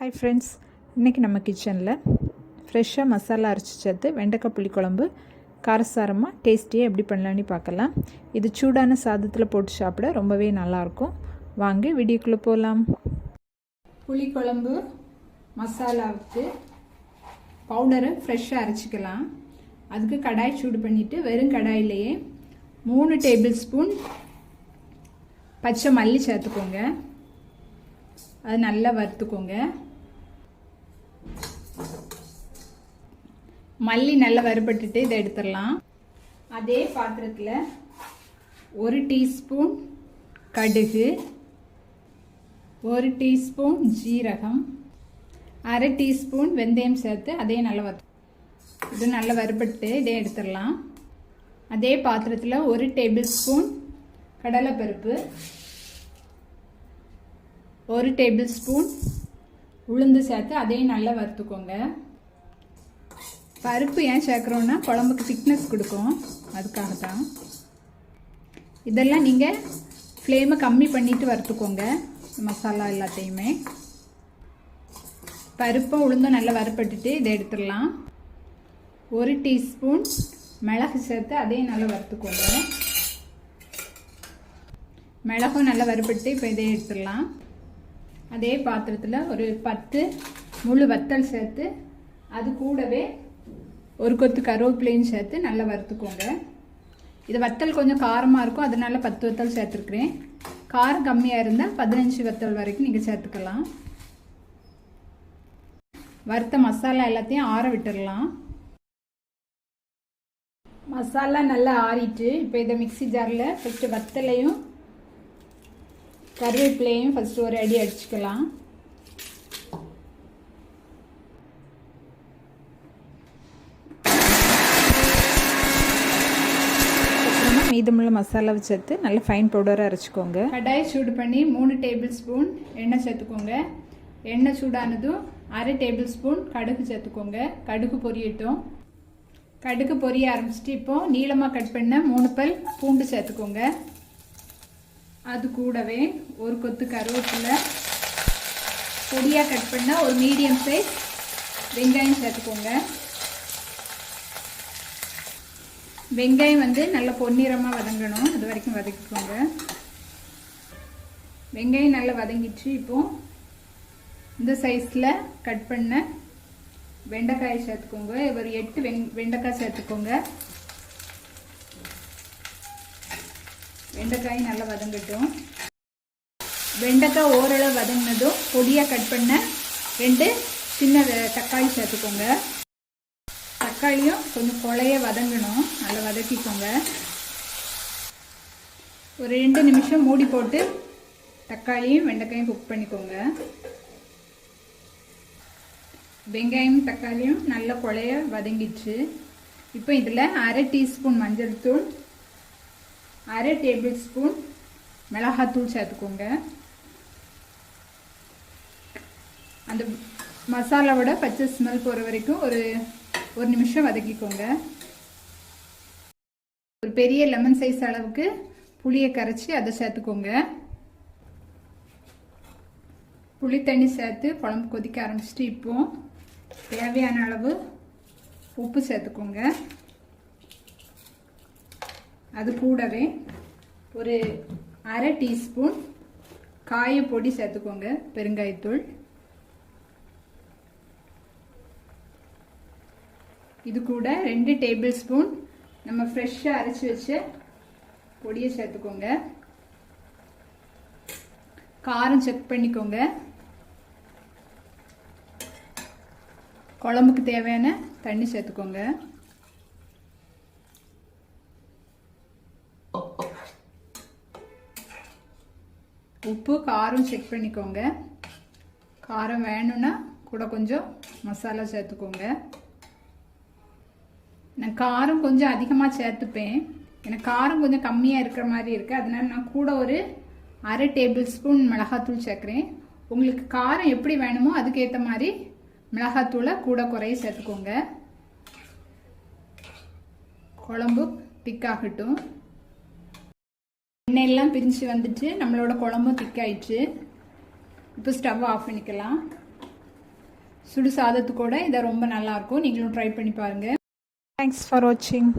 Hi friends இன்றைக்கி நம்ம கிச்சனில் ஃப்ரெஷ்ஷாக மசாலா அரைச்சி சேர்த்து வெண்டைக்காய் புளிக்குழம்பு காரசாரமாக டேஸ்டியாக எப்படி பண்ணலான்னு பார்க்கலாம். இது சூடான சாதத்தில் போட்டு சாப்பிட ரொம்பவே நல்லாயிருக்கும். வாங்க வீடியோக்குள்ளே போகலாம் புளிக்குழம்பு மசாலாவுக்கு பவுடரை ஃப்ரெஷ்ஷாக அரைச்சிக்கலாம். அதுக்கு கடாய் சூடு பண்ணிவிட்டு வெறும் கடாயிலேயே மூணு டேபிள் ஸ்பூன் பச்சை மல்லி சேர்த்துக்கோங்க. அது நல்லா வறுத்துக்கோங்க. மல்லி நல்லா வறுபட்டுட்டு இதை எடுத்துடலாம். அதே பாத்திரத்தில் ஒரு டீஸ்பூன் கடுகு ஒரு டீஸ்பூன் ஜீரகம் அரை டீஸ்பூன் வெந்தயம் சேர்த்து அதே நல்லா வறு இது நல்லா வறுபட்டு இதை எடுத்துடலாம். அதே பாத்திரத்தில் ஒரு டேபிள் ஸ்பூன் கடலைப்பருப்பு ஒரு டேபிள் ஸ்பூன் உளுந்து சேர்த்து அதையும் நல்லா வறுத்துக்கோங்க. பருப்பு ஏன் சேர்க்குறோன்னா குழம்புக்கு திக்னஸ் கொடுக்கும். அதுக்காக தான் இதெல்லாம் நீங்கள் ஃப்ளேமை கம்மி பண்ணிவிட்டு வறுத்துக்கோங்க. மசாலா எல்லாத்தையுமே. பருப்பும் உளுந்தும் நல்லா வறுப்பட்டுட்டு இதை எடுத்துடலாம். ஒரு டீஸ்பூன் மிளகு சேர்த்து அதையும் நல்லா வறுத்துக்கோங்க. மிளகும் நல்லா வறுப்பட்டு இப்போ இதை எடுத்துடலாம். அதே பாத்திரத்தில் ஒரு பத்து முழு வத்தல் சேர்த்து அது கூடவே ஒரு கொத்து கருவேப்பிலையும் சேர்த்து நல்லா வறுத்துக்கோங்க. இது வத்தல் கொஞ்சம் காரமாக இருக்கும் அதனால பத்து வத்தல் சேர்த்துருக்குறேன். காரம் கம்மியாக இருந்தால் பதினஞ்சு வத்தல் வரைக்கும் நீங்கள் சேர்த்துக்கலாம். வறுத்த மசாலா எல்லாத்தையும் ஆற விட்டுடலாம் மசாலா நல்லா ஆறிட்டு இப்போ இதை மிக்சி ஜாரில் ஃபஸ்ட்டு வத்தலையும் கருவேப்பிலையும் ஃபஸ்ட்டு ஒரு அடி அடிச்சுக்கலாம். மீதமுள்ள மசாலாவை சேர்த்து நல்ல ஃபைன் பவுடராக அரைச்சிக்கோங்க. கடாய் சூடு பண்ணி மூணு டேபிள் ஸ்பூன் எண்ணெய் சேர்த்துக்கோங்க. எண்ணெய் சூடானதும் அரை டேபிள் ஸ்பூன் கடுகு சேர்த்துக்கோங்க. கடுகு பொரியட்டும். கடுகு பொரிய ஆரம்பிச்சிட்டு இப்போ நீளமாக கட் பண்ண மூணு பல் பூண்டு சேர்த்துக்கோங்க. அது கூடவே ஒரு கொத்து கருவேப்பிலை பொடியாக கட் பண்ணால் ஒரு மீடியம் சைஸ் வெங்காயம் சேர்த்துக்கோங்க. வெங்காயம் வந்து நல்லா பொன்னிறமாக வதங்கணும். அது வரைக்கும் வதக்கிக்கோங்க. வெங்காயம் நல்லா வதங்கிச்சு இப்போ இந்த சைஸில் கட் பண்ண வெண்டைக்காயை சேர்த்துக்கோங்க. ஒரு எட்டு வெங் வெண்டைக்காய் சேர்த்துக்கோங்க. வெண்டைக்காய் நல்லா வதங்கட்டும் வெண்டைக்காய் ஓரளவு வதங்கினதும் பொடியாக கட் பண்ண ரெண்டு சின்ன தக்காளி சேர்த்துக்கோங்க. தக்காளியும் கொஞ்சம் கொலைய வதங்கணும். நல்லா வதக்கிக்கோங்க. ஒரு ரெண்டு நிமிஷம் மூடி போட்டு தக்காளியும் வெண்டைக்காயும் குக் பண்ணிக்கோங்க. வெங்காயம் தக்காளியும் நல்ல கொலைய வதங்கிடுச்சு. இப்போ இதில் அரை டீஸ்பூன் மஞ்சள் தூள் அரை டேபிள் ஸ்பூன் மிளகாத்தூள் சேர்த்துக்கோங்க. அந்த மசாலாவோட பச்சை ஸ்மெல் போகிற வரைக்கும் ஒரு ஒரு நிமிஷம் வதக்கிக்கோங்க. ஒரு பெரிய லெமன் சைஸ் அளவுக்கு புளியை கரைச்சி அதை சேர்த்துக்கோங்க. புளி தண்ணி சேர்த்து குழம்பு கொதிக்க ஆரம்பிச்சிட்டு இப்போ தேவையான அளவு உப்பு சேர்த்துக்கோங்க. அது கூடவே ஒரு அரை டீஸ்பூன் காயப்பொடி சேர்த்துக்கோங்க பெருங்காயத்தூள். இது கூட ரெண்டு டேபிள் ஸ்பூன் நம்ம ஃப்ரெஷ்ஷாக அரைச்சி வச்ச பொடியை சேர்த்துக்கோங்க. காரம் செக் பண்ணிக்கோங்க. குழம்புக்கு தேவையான தண்ணி சேர்த்துக்கோங்க. உப்பு காரம் செக் பண்ணிக்கோங்க. காரம் வேணும்னா கூட கொஞ்சம் மசாலா சேர்த்துக்கோங்க. நான் காரம் கொஞ்சம் அதிகமாக சேர்த்துப்பேன். எனக்கு காரம் கொஞ்சம் கம்மியாக இருக்கிற மாதிரி இருக்குது அதனால நான் கூட ஒரு அரை டேபிள் ஸ்பூன் மிளகாத்தூள் சேர்க்குறேன். உங்களுக்கு காரம் எப்படி வேணுமோ அதுக்கேற்ற மாதிரி மிளகாத்தூளை கூட குறைய சேர்த்துக்கோங்க. குழம்பு திக்காகட்டும் எண்ணெயெல்லாம் பிரிஞ்சு வந்துட்டு நம்மளோட குழம்பும் திக்காயிடுச்சு. இப்போ ஸ்டவ் ஆஃப் பண்ணிக்கலாம். சுடு சாதத்துக்கூட இதை ரொம்ப நல்லாயிருக்கும். நீங்களும் ட்ரை பண்ணி பாருங்கள் தேங்க்ஸ் ஃபார் வாட்சிங்